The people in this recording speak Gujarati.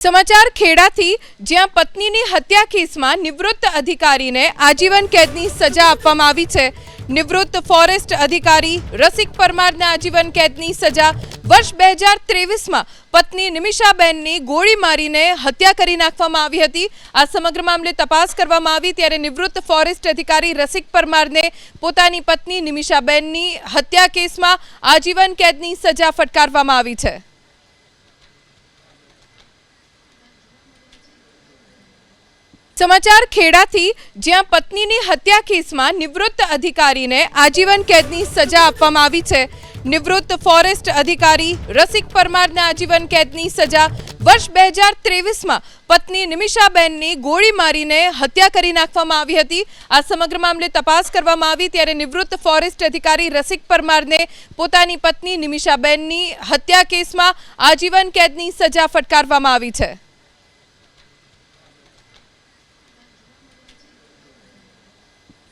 સમાચાર ખેડાથી, જ્યાં પત્નીની હત્યા કેસમાં નિવૃત્ત અધિકારીને આજીવન કેદની સજા આપવામાં આવી છે. નિવૃત્ત ફોરેસ્ટ અધિકારી રસિક પરમારને આજીવન કેદની સજા. વર્ષ બે હજાર ત્રેવીસમાં પત્ની નિમિષાબેનની ગોળી મારીને હત્યા કરી નાખવામાં આવી હતી. આ સમગ્ર મામલે તપાસ કરવામાં આવી ત્યારે નિવૃત્ત ફોરેસ્ટ અધિકારી રસિક પરમારને પોતાની પત્ની નિમિષાબેનની હત્યા કેસમાં આજીવન કેદની સજા ફટકારવામાં આવી છે. સમાચાર ખેડાથી, જ્યાં પત્નીની હત્યા કેસમાં નિવૃત્ત અધિકારીને આજીવન કેદની સજા આપવામાં આવી છે. નિવૃત્ત ફોરેસ્ટ અધિકારી રસિક પરમારને આજીવન કેદની સજા. વર્ષ બે હજાર ત્રેવીસમાં પત્ની નિમિષાબેનની ગોળી મારીને હત્યા કરી નાખવામાં આવી હતી. આ સમગ્ર મામલે તપાસ કરવામાં આવી ત્યારે નિવૃત્ત ફોરેસ્ટ અધિકારી રસિક પરમારને પોતાની પત્ની નિમિષાબેનની હત્યા કેસમાં આજીવન કેદની સજા ફટકારવામાં આવી છે.